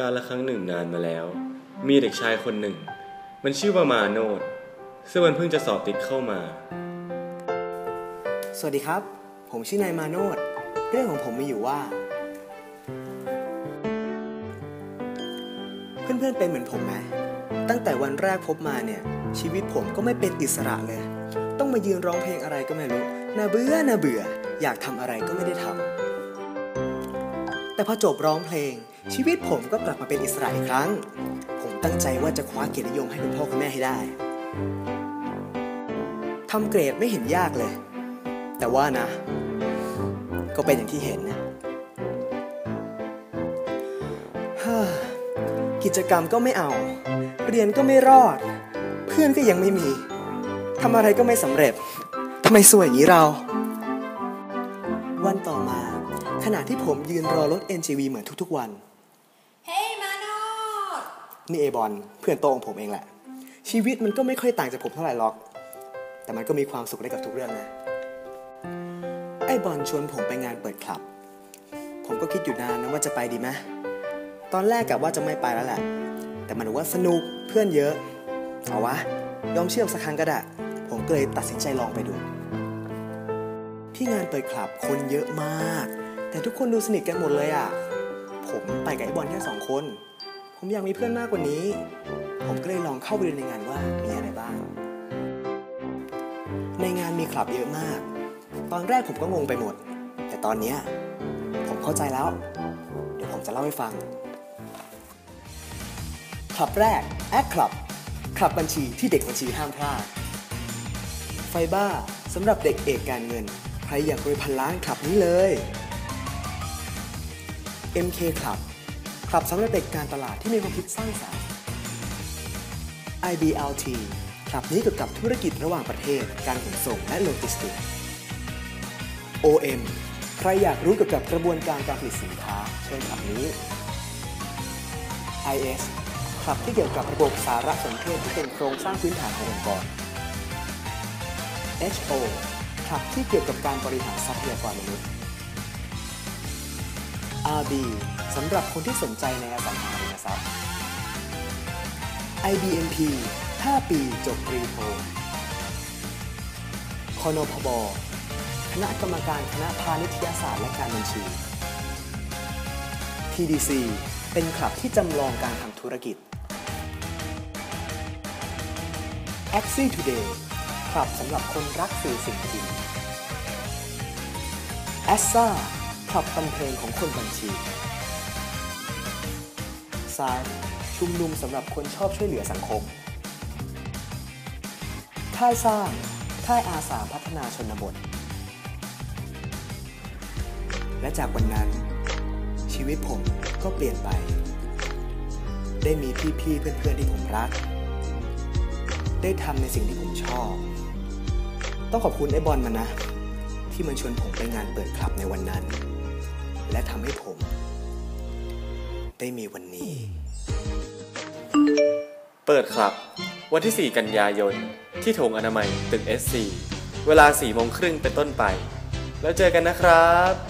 การละครั้งหนึ่งนานมาแล้ว มีเด็กชายคนหนึ่ง มันชื่อว่ามาโนดซึ่งมันเพิ่งจะสอบติดเข้ามา สวัสดีครับ ผมชื่อนายมาโนดเรื่องของผมมีอยู่ว่า เพื่อนๆเป็นเหมือนผมไหมตั้งแต่วันแรกพบมาเนี่ย ชีวิตผมก็ไม่เป็นอิสระเลย ต้องมายืนร้องเพลงอะไรก็ไม่รู้น่าเบื่อน่าเบื่อ อยากทำอะไรก็ไม่ได้ทำแต่พอจบร้องเพลง ชีวิตผมก็กลับมาเป็นอิสระอีกครั้ง ผมตั้งใจว่าจะคว้าเกียรตินิยมให้คุณพ่อคุณแม่ให้ได้ทำเกรดไม่เห็นยากเลย แต่ว่านะ ก็เป็นอย่างที่เห็นนะกิจกรรมก็ไม่เอา เรียนก็ไม่รอด เพื่อนก็ยังไม่มีทำอะไรก็ไม่สำเร็จทำไมสวยอย่างนี้เรา วันต่อมา ขณะที่ผมยืนรอรถ NGV เหมือนทุกๆวัน นี่เอบอลเพื่อนโตของผมเองแหละ ชีวิตมันก็ไม่ค่อยต่างจากผมเท่าไหร่หรอก แต่มันก็มีความสุขได้กับทุกเรื่องนะ ไอบอลชวนผมไปงานเปิดคลับ ผมก็คิดอยู่นานนะว่าจะไปดีไหมตอนแรกกะว่าจะไม่ไปแล้วแหละ แต่มันว่าสนุกเพื่อนเยอะ เอาวะ ยอมเชื่อมสักครั้งก็ได้ ผมก็เลยตัดสินใจลองไปดู ที่งานเปิดคลับคนเยอะมาก แต่ทุกคนดูสนิทกันหมดเลยอะ ผมไปกับไอบอลแค่สองคน ผมอยากมีเพื่อนมากกว่านี้ ผมก็เลยลองเข้าไปดูในงานว่ามีอะไรบ้าง ในงานมีคลับเยอะมาก ตอนแรกผมก็งงไปหมด แต่ตอนนี้ผมเข้าใจแล้ว เดี๋ยวผมจะเล่าให้ฟัง คลับแรกแอดคลับคลับบัญชีที่เด็กบัญชีห้ามพลาด ไฟบ้าสำหรับเด็กเอกการเงิน ใครอยากรวยพันล้านคลับนี้เลย MK คลับ คลับสำหรับเด็กการตลาดที่มีความคิดสร้างสรรค์ IBLT คลับนี้เกี่ยวกับธุรกิจระหว่างประเทศ การขนส่งและโลจิสติกส์ OM ใครอยากรู้เกี่ยวกับกระบวนการการผลิตสินค้า เชิญคลับนี้ IS คลับที่เกี่ยวกับระบบสารสนเทศที่เป็นโครงสร้างพื้นฐานขององค์กร HO คลับที่เกี่ยวกับการบริหารทรัพยากรมนุษย์ RB สำหรับคนที่สนใจในอสังหาริมทรัพย์ IBMP 5 ปีจบปรีโทคอนพบ คณะกรรมการคณะพาณิชยศาสตร์และการบัญชี TDC เป็นคลับที่จำลองการทำธุรกิจ Axi Today คลับสำหรับคนรักสื่อสิ่งพิมพ์ a s s a คลับฟันเพลงของคนบัญชี s a ชุมนุมสำหรับคนชอบช่วยเหลือสังคม ค่ายสร้าง ค่ายอาสาพัฒนาชนบท และจากวันนั้น ชีวิตผมก็เปลี่ยนไป ได้มีพี่ๆเพื่อนๆที่ผมรัก ได้ทำในสิ่งที่ผมชอบ ต้องขอบคุณไอ้บอลมันนะ ที่มันชวนผมไปงานเปิดคลับในวันนั้น และทำให้ผม ได้มีวันนี้ เปิดครับ วันที่ 4 กันยายน ที่ถงอนามัยตึก SC เวลา4โมงครึ่งเป็นต้นไป แล้วเจอกันนะครับ